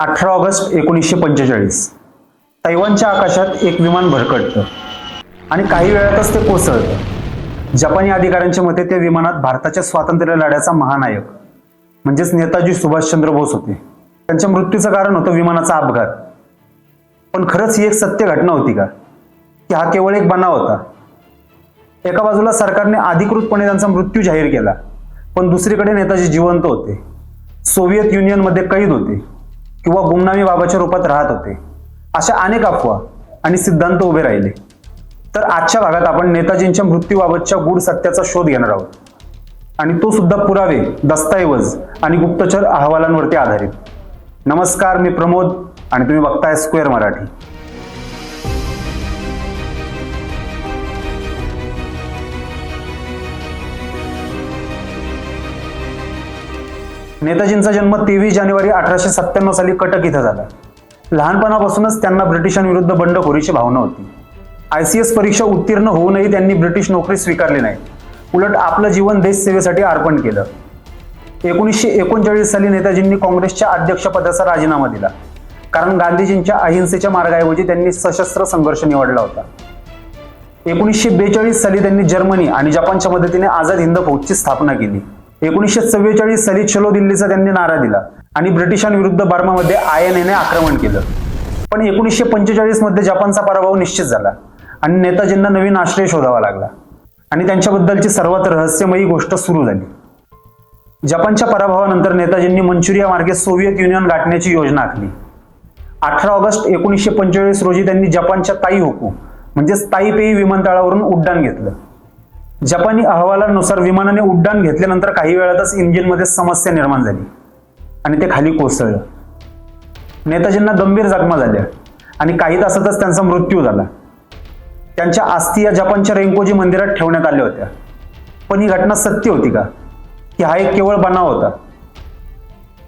अठरा ऑगस्ट एकोणीसशे पंचेचाळीस. तैवानच्या आकाशात एक विमान भरकटतं. आणि काही वेळातच ते कोसळतं. जपानी अधिकाऱ्यांच्या मते त्या विमानात भारताच्या स्वातंत्र्य लढ्याचा महानायक म्हणजेच नेताजी सुभाषचंद्र बोस होते. त्यांच्या मृत्यूचं कारण होतं विमानाचा अपघात. पण खरंच ही एक सत्य घटना होती का? की हा केवळ एक बनाव होता. एका बाजूला सरकारने अधिकृतपणे त्यांचा मृत्यू जाहीर केला पण दुसरीकडे नेताजी जिवंत होते. सोव्हिएत युनियनमध्ये कैद होते. किंवा गुमनामी बाबाच्या रूपात राहत होते. अशा अनेक अफवा आणि सिद्धांत उभे राहिले. तर आजच्या भागात आपण नेताजींच्या मृत्यूबाबतच्या गूढ सत्याचा शोध घेणार आहोत. आणि तो सुद्धा पुरावे दस्तऐवज आणि गुप्तचर अहवालांवरती आधारित. नमस्कार मी प्रमोद आणि तुम्ही बघताय स्क्वेअर मराठी. नेताजींचा जन्म तेवीस जानेवारी अठराशे सत्त्याण्णव साली कटक इथं झाला. लहानपणापासूनच त्यांना ब्रिटिशांविरुद्ध बंडखोरीची भावना होती. आय सी एस परीक्षा उत्तीर्ण होऊनही त्यांनी ब्रिटिश नोकरी स्वीकारली नाही. उलट आपलं जीवन देशसेवेसाठी अर्पण केलं. एकोणीसशे एकोणचाळीस साली नेताजींनी काँग्रेसच्या अध्यक्षपदाचा राजीनामा दिला. कारण गांधीजींच्या अहिंसेच्या मार्गाऐवजी त्यांनी सशस्त्र संघर्ष निवडला होता. एकोणीसशे बेचाळीस साली त्यांनी जर्मनी आणि जपानच्या मदतीने आझाद हिंद फौजची स्थापना केली. एकोणीसशे चव्वेचाळीस साली चलो दिल्लीचा त्यांनी नारा दिला आणि ब्रिटिशांविरुद्ध बर्मामध्ये आय एन एने आक्रमण केलं. पण एकोणीसशे पंचेचाळीसमध्ये जपानचा पराभव निश्चित झाला आणि नेताजींना नवीन आश्रय शोधावा लागला. आणि त्यांच्याबद्दलची सर्वात रहस्यमयी गोष्ट सुरू झाली. जपानच्या पराभवानंतर नेताजींनी मंचुरिया मार्गे सोव्हिएत युनियन गाठण्याची योजना आखली. अठरा ऑगस्ट एकोणीसशे पंचेचाळीस रोजी त्यांनी जपानच्या ताई होकू म्हणजेच ताईपेई विमानतळावरून उड्डाण घेतलं. जपानी अहवालानुसार विमानाने उड्डाण घेतल्यानंतर काही वेळातच इंजिनमध्ये समस्या निर्माण झाली आणि ते खाली कोसळलं. नेताजींना गंभीर जखमा झाल्या आणि काही तासातच त्यांचा मृत्यू झाला. त्यांच्या अस्थि या जपानच्या रेंकोजी मंदिरात ठेवण्यात आल्या होत्या. पण ही घटना सत्य होती का? की हा एक केवळ बनाव होता?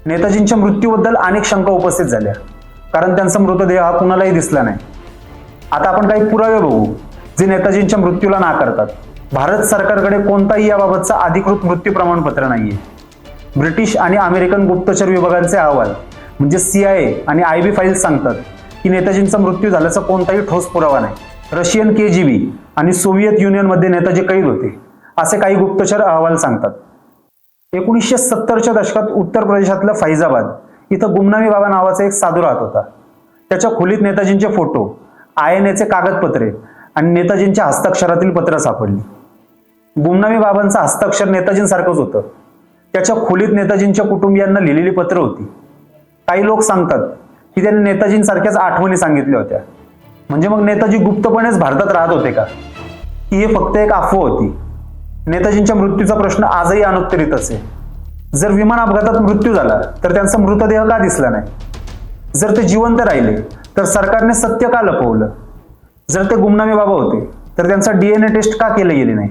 नेताजींच्या मृत्यूबद्दल अनेक शंका उपस्थित झाल्या. कारण त्यांचा मृतदेह हा कुणालाही दिसला नाही. आता आपण काही पुरावे बघू जे नेताजींच्या मृत्यूला नाकारतात. भारत सरकारकडे कोणताही याबाबतचा अधिकृत मृत्यू प्रमाणपत्र नाहीये. ब्रिटिश आणि अमेरिकन गुप्तचर विभागांचे अहवाल म्हणजे सी आय ए आणि आय बी फाईल्स सांगतात की नेताजींचा मृत्यू झाल्याचा कोणताही ठोस पुरावा नाही. रशियन के जी बी आणि सोव्हिएत युनियनमध्ये नेताजी कैद होते असे काही गुप्तचर अहवाल सांगतात. एकोणीसशे सत्तरच्या दशकात उत्तर प्रदेशातलं फैजाबाद इथं गुमनामी बाबा नावाचा एक साधू राहत होता. त्याच्या खोलीत नेताजींचे फोटो आय एन एचे कागदपत्रे आणि नेताजींच्या हस्ताक्षरातील पत्र सापडली. गुमनामी बाबांचं हस्ताक्षर नेताजींसारखंच होतं. त्याच्या खोलीत नेताजींच्या कुटुंबियांना लिहिलेली पत्र होती. काही लोक सांगतात की त्यांनी नेताजींसारख्याच आठवणी सांगितल्या होत्या. म्हणजे मग नेताजी गुप्तपणेच भारतात राहत होते का? की हे फक्त एक अफवा होती. नेताजींच्या मृत्यूचा प्रश्न आजही अनुत्तरितच आहे जर विमान अपघातात मृत्यू झाला तर त्यांचा मृतदेह का दिसला नाही? जर ते जिवंत राहिले तर सरकारने सत्य का लपवलं? जर ते गुमनामी बाबा होते तर त्यांचा डीएनए टेस्ट का केलं गेली नाही?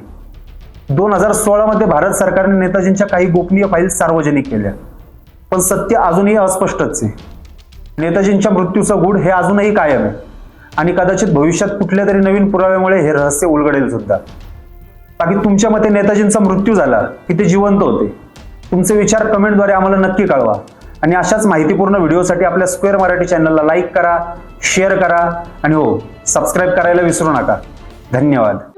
दोन हजार सोळा मध्ये भारत सरकारने नेताजींच्या काही गोपनीय फाईल्स सार्वजनिक केल्या. पण सत्य अजूनही अस्पष्टच आहे. नेताजींच्या मृत्यूचं गूढ हे अजूनही कायम आहे. आणि कदाचित भविष्यात कुठल्या तरी नवीन पुराव्यामुळे हे रहस्य उलगडेल सुद्धा. बाकी तुमच्या मते नेताजींचा मृत्यू झाला की ते जिवंत होते? तुमचे विचार कमेंटद्वारे आम्हाला नक्की कळवा. आणि अशाच माहितीपूर्ण व्हिडिओसाठी आपल्या स्क्वेअर मराठी चॅनलला लाईक करा शेअर करा आणि हो सबस्क्राईब करायला विसरू नका. धन्यवाद.